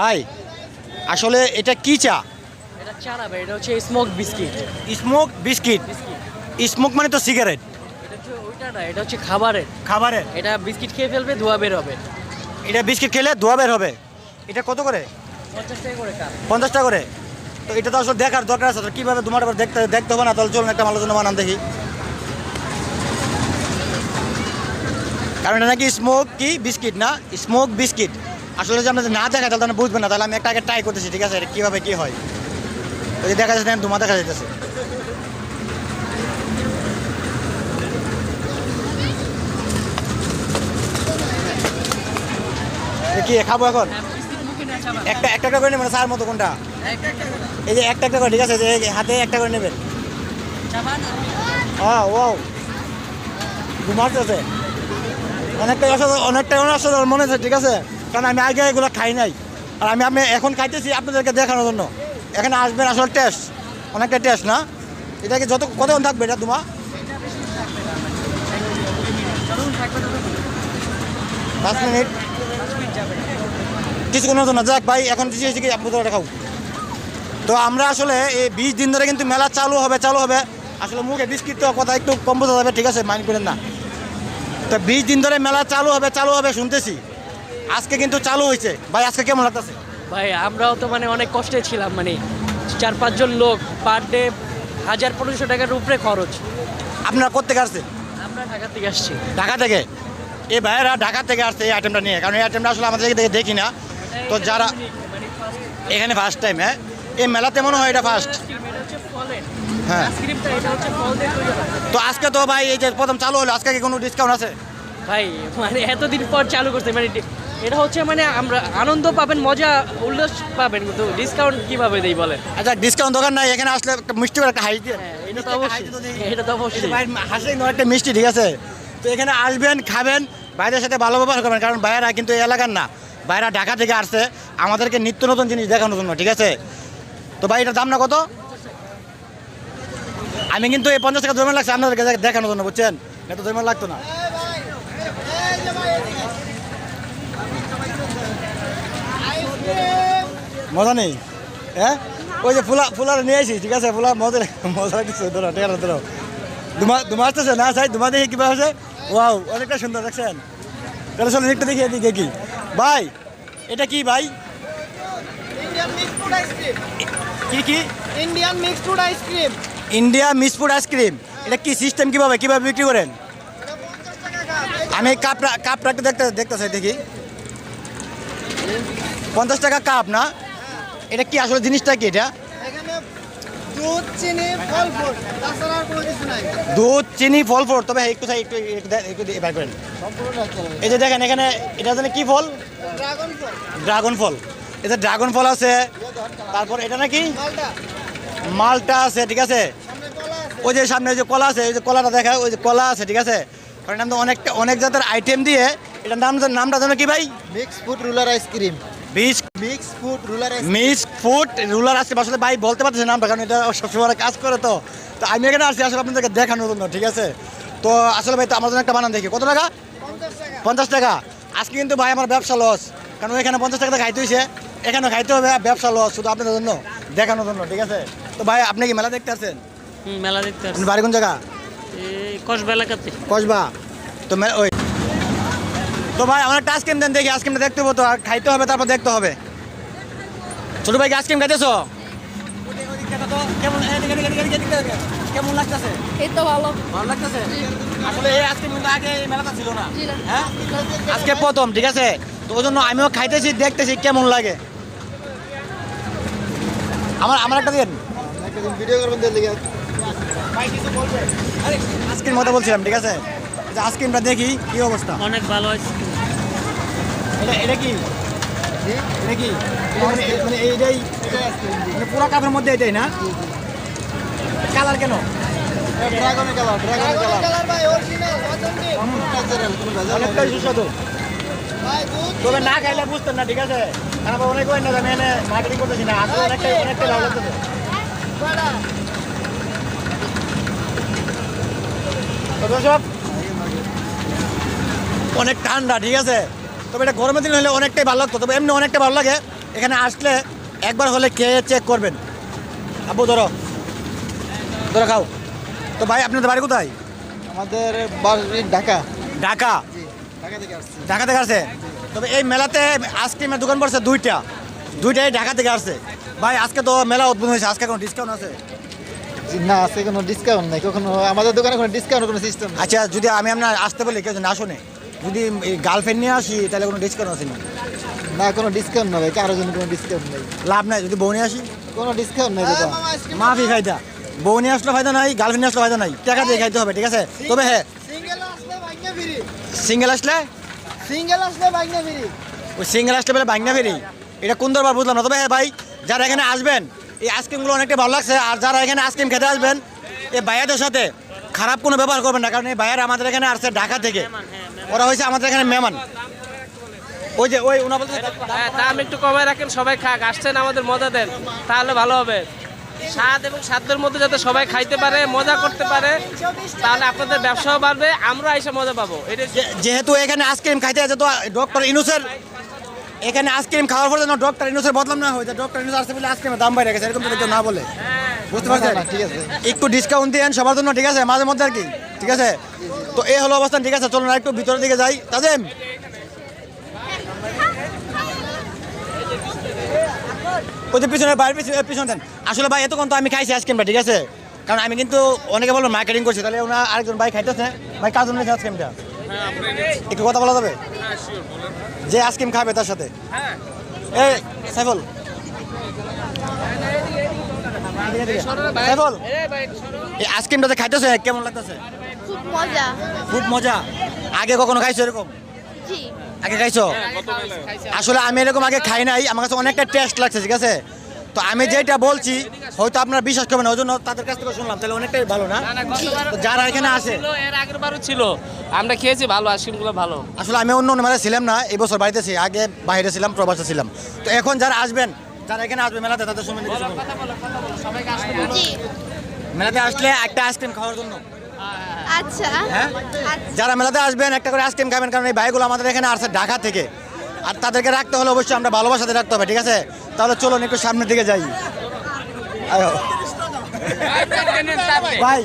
ভাই আসলে এটা কি চা? এটা চা না ভাই এটা হচ্ছে smoke biscuit smoke biscuit smoke মানে তো সিগারেট এটা হচ্ছে ওইটা না এটা হচ্ছে খাবারের। খাবারের? এটা বিস্কিট খেয়ে ফেলবে ধোয়া বের হবে। এটা বিস্কিট খেলে ধোয়া বের হবে। এটা কত করে? পঞ্চাশ টাকা করে পঞ্চাশ টাকা করে? তো এটা তো আসলে দেখার দরকার আছে কীভাবে তোমার আবার দেখতে দেখতে হবে না? তাহলে চলুন একটা আলোচনা বানান দেখি। কারণ এটা নাকি স্মোক কি? বিস্কিট না? স্মোক বিস্কিট আসলে যদি আপনাদের না দেখা তাহলে বুঝবেন না। তাহলে আমি একটা আগে ট্রাই করতেছি, ঠিক আছে? এটা কীভাবে কী হয়? ওই যে দেখা যাচ্ছে ধোঁয়া দেখা যাইতেছে। এ কি, খাব এখন? একটা একটা করে নেবেন সার মতো কোনটা? এই যে একটা একটা করে, ঠিক আছে? যে হাতে একটা করে নেবেন। ও ঘুমাতেছে অনেকটা অসাধারণ অনেকটা অসাধারণ মনে হচ্ছে, ঠিক আছে? কারণ আমি আগে এগুলো খাই নাই। আর আমি আমি এখন খাইতেছি আপনাদেরকে দেখানোর জন্য। এখানে আসবেন আসলে টেস্ট অনেকটা টেস্ট না? এটা কি যত, কতক্ষণ থাকবে এটা তোমার? পাঁচ মিনিট। কিছুক্ষণের জন্য। যাক ভাই, এখন কি, আপনাদের খাও তো আমরা আসলে এই বিশ দিন ধরে কিন্তু মেলা চালু হবে চালু হবে। আসলে মুখে বিস্কিট তো কথা একটু কম বোঝা যাবে, ঠিক আছে? মাইন্ড করেন না। তো বিশ দিন ধরে মেলা চালু হবে চালু হবে, শুনতেছি। আজকে কিন্তু চালু হয়েছে। ভাই আজকে কেমন লাগতেছে? ভাই আমরাও তো মানে অনেক কষ্টে ছিলাম মানে চার পাঁচজন লোক পার ডে হাজার পনেরোশো টাকার উপরে খরচ। আপনারা কোথেকে আসছেন? আমরা ঢাকা থেকে আসছি। ঢাকা থেকে? এই ভাইয়েরা ঢাকা থেকে আসছে এই আইটেমটা নিয়ে কারণ এই আইটেমটা আসলে আমাদের দেখে দেখি না। তো যারা এখানে ফার্স্ট টাইম হ্যাঁ? এই মেলাতে মনে হয় এটা ফার্স্ট হ্যাঁ। তো আজকে তো ভাই এই যে প্রথম চালু হলো আজকে কি কোনো ডিসকাউন্ট আছে? ভাই মানে এতদিন পর চালু করছে মানে এটা হচ্ছে মানে আমরা আনন্দ পাবেন মজা উল্লাস পাবেন কিন্তু ডিসকাউন্ট কীভাবে দেই বলেন? আচ্ছা ডিসকাউন্ট দোকান নাই এখানে আসলে একটা মিষ্টি করে একটা হাই দিয়ে হ্যাঁ এটা তো অবশ্যই। এটা তো অবশ্যই। ভাই হাসি নয় একটা মিষ্টি ঠিক আছে? তো এখানে আসবেন খাবেন বাইরের সাথে ভালো ব্যবহার করবেন কারণ ভাইয়েরা কিন্তু এলাকার না। ভাইয়েরা ঢাকা থেকে আসছে আমাদেরকে নিত্য নতুন জিনিস দেখানোর জন্য ঠিক আছে? তো ভাই এটার দাম না কত? আমি কিন্তু এই পঞ্চাশ টাকা জমা লাগছে আপনাদেরকে দেখানোর জন্য বুঝছেন? এত জমা লাগতো না। মজা নেই? হ্যাঁ? ওই যে ফুলা ফুলার নিয়ে আসি ঠিক আছে? ফুলা মজা মজা লাগছে ধরো টেরা ধরো। দুমা দুমা আসতেছে? না সাই দুমা দেখি কিবা আছে ওয়াও অনেকটা সুন্দর দেখছেন? তাহলে চলুন একটু দেখি এদিকে কি ভাই এটা কি ভাই? ফুড কি কি? Indian mixed food ice cream India mix food ice cream এটা কি সিস্টেম কীভাবে? কীভাবে বিক্রি করেন? আমি কাপটা কাপটা একটু দেখতে দেখতে চাই দেখি। পঞ্চাশ টাকা কাপ না? এটা কি আসলে জিনিসটা কি এটা? দুধ চিনি ফল ফুড তাছাড়া আর কোনো কিছু নাই। দুধ চিনি ফল তবে একটু চাই একটু একটু একটু করেন এই যে দেখেন এখানে এটা কি ফল? ড্রাগন ফল। ড্রাগন ফল। এটা ড্রাগন ফল আছে। তারপর এটা নাকি? মালটা। আছে ঠিক আছে? ওই যে সামনে ওই যে কলা আছে ওই যে কলাটা দেখা ওই যে কলা আছে ঠিক আছে? কারণ নাম তো অনেকটা অনেক জাতের আইটেম দিয়ে এটার নাম নামটা জানো কি ভাই? Mix food ruler ice cream beach mix food ruler miss food ruler আসছে আসলে ভাই বলতে পারতেছে নামটা কারণ এটা সবসময় কাজ করে তো। তো আমি এখানে আসছি আসলে আপনাদেরকে দেখানোর জন্য ঠিক আছে? তো আসলে ভাই তো আমার জন্য একটা বানান দেখি। কত টাকা? পঞ্চাশ টাকা। আজকে কিন্তু ভাই আমার ব্যবসা লস কারণ এখানে পঞ্চাশ টাকা খাইতে হয়েছে এখানে খাইতে হবে ব্যবসা লস শুধু আপনাদের জন্য দেখানোর জন্য ঠিক আছে? তো ভাই আপনি কি মেলা দেখতে আসছেন মেলা দেখতে আপনি বাড়ি কোন জায়গা? কসবা এলাকাতে। কসবা। তো ওই তো ভাই আমার একটা আইসক্রিম দেন দেখি আইসক্রিমটা দেখতে হব তো আর খাইতে হবে তারপর দেখতে হবে। ছোট ভাই কি আইসক্রিম খাইতেছো? কেমন কেমন লাগতেছে এই তো ভালো। ভালো লাগতেছে? আসলে এই আইসক্রিম কিন্তু আগে এই মেলাটা ছিল না। হ্যাঁ? আজকে প্রথম ঠিক আছে? তো ওই জন্য আমিও খাইতেছি দেখতেছি কেমন লাগে। আমার আমার একটা দিন। ভিডিও করবেন আইসক্রিম কথা বলছিলাম ঠিক আছে? যে আইসক্রিমটা দেখি কি অবস্থা? অনেক ভালো আইসক্রিম এটা এটা কি? এটা কি? মানে মানে এইটাই মানে পুরো কাপের মধ্যে এটাই না? কালার কেন? ড্রাগনের কালার ড্রাগনের কালার। ভাই অরিজিনাল অথেন্টিক ন্যাচারাল কোনো ভেজাল অনেকটাই সুস্বাদু। তবে না খাইলে বুঝতেন না ঠিক আছে? কারণ অনেক না এনে মার্কেটিং করতেছি না। আসলে অনেকটাই অনেকটাই ভালো লাগতেছে। তো দর্শক অনেক ঠান্ডা ঠিক আছে? তবে এটা গরমের দিন হলে অনেকটাই ভালো লাগতো তবে এমনি অনেকটা ভালো লাগে। এখানে আসলে একবার হলে খেয়ে চেক করবেন? আব্বু ধরো। ধরো খাও। তো ভাই আপনাদের বাড়ি কোথায়? আমাদের ঢাকা। ঢাকা? ঢাকা থেকে আসছি। তবে এই মেলাতে আইসক্রিমের দোকান পড়ছে দুইটা। দুইটাই ঢাকা থেকে আসছে। ভাই আজকে তো মেলা উদ্বোধন হয়েছে। আজকে কোনো ডিসকাউন্ট আছে? না আছে কোনো ডিসকাউন্ট নাই। কখনো আমাদের দোকানে কোনো ডিসকাউন্ট কোনো সিস্টেম আচ্ছা যদি আমি আপনার আসতে বলি কেউ না শুনে? যদি গার্লফ্রেন্ড নিয়ে আসি তাহলে কোনো ডিসকাউন্ট আছে না না কোনো ডিসকাউন্ট নেই কারোর জন্য কোনো ডিসকাউন্ট নেই। লাভ নাই যদি বউ নিয়ে আসি? কোনো ডিসকাউন্ট নেই মাফি ফায়দা। বউ নিয়ে আসলে ফায়দা নাই গার্লফ্রেন্ড নিয়ে আসলে ফায়দা নাই। টাকা দিয়ে খাইতে হবে ঠিক আছে? তবে হ্যাঁ। সিঙ্গেল আসলে সিঙ্গেল আসলে? আসলে ফিরি। ওই সিঙ্গেল আসলে বেলা বাংনা ফেরি? এটা কোন দরবার বুঝলাম না। তবে হ্যাঁ ভাই যারা এখানে আসবেন এই আইসক্রিমগুলো অনেকটা ভালো লাগছে আর যারা এখানে আইসক্রিম খেতে আসবেন এই ভাইয়াদের সাথে খারাপ কোনো ব্যবহার করবেন না কারণ এই ভাইয়ার আমাদের এখানে আসছে ঢাকা থেকে। ওরা হয়েছে আমাদের এখানে মেহমান। ওই যে ওই ওনা বলতে হ্যাঁ দাম একটু কমায় রাখেন সবাই খাক। আসছেন আমাদের মজা দেন তাহলে ভালো হবে। স্বাদ এবং সাধ্যের মধ্যে যাতে সবাই খাইতে পারে মজা করতে পারে তাহলে আপনাদের ব্যবসাও বাড়বে আমরা এসে মজা পাবো। এটা যেহেতু এখানে আইসক্রিম খাইতে আছে তো ডক্টর ইনুসের এখানে আইসক্রিম খাওয়ার পরে যেন ডক্টর ইনুসের বদলাম না হয়ে যায়। ডক্টর ইনুস আসছে বলে আইসক্রিমের দাম বাইরে গেছে এরকম যদি কেউ না বলে। বুঝতে পারছেন? ঠিক আছে। একটু ডিসকাউন্ট দিয়ে সবার জন্য ঠিক আছে? মাঝে মধ্যে আর কি ঠিক আছে? তো এই হলো অবস্থান ঠিক আছে? চলুন একটু ভিতরের দিকে যাই। ওই যে পিছনে বাইরের পিছনে পিছনে দেন। আসলে ভাই এতক্ষণ তো আমি খাইছি আইসক্রিমটা ঠিক আছে? কারণ আমি কিন্তু অনেকে বলব মার্কেটিং করছি তাহলে ওনার আরেকজন ভাই খাইতেছে। ভাই কাজ আইসক্রিমটা? একটু কথা বলা যাবে? যে আইসক্রিম খাবে তার সাথে? এই সাইফুল। সাইফুল। এই আইসক্রিমটাতে খাইতেছে কেমন লাগতেছে? খুব মজা। খুব মজা। আগে কখনো খাইছো এরকম? আগে খাইছো? আসলে আমি এরকম আগে খাই নাই। আমার কাছে অনেকটা টেস্ট লাগছে ঠিক আছে? তো আমি যেটা বলছি হয়তো আপনারা বিশ্বাস করবেন না, ওই জন্য তাদের কাছ থেকে শুনলাম। তাহলে অনেকটাই ভালো না? যারা এখানে আসে এর আগের বারও ছিল। আমরা খেয়েছি ভালো আইসক্রিমগুলো ভালো। আসলে আমি অন্য অন্য মেলায় ছিলাম না এবছর বছর বাড়িতে ছি আগে বাইরে ছিলাম প্রবাসে ছিলাম। তো এখন যারা আসবেন যারা এখানে আসবে মেলাতে তাদের সময়। মেলাতে আসলে একটা আইসক্রিম খাওয়ার জন্য। আচ্ছা। হ্যাঁ? আচ্ছা যারা মেলাতে আসবেন একটা করে আইসক্রিম খাবেন কারণ এই ভাইগুলো আমাদের এখানে আসছে ঢাকা থেকে। আর তাদেরকে রাখতে হলে অবশ্যই আমরা ভালোবাসাতে রাখতে হবে ঠিক আছে? তাহলে চলুন একটু সামনের দিকে যাই। ভাই।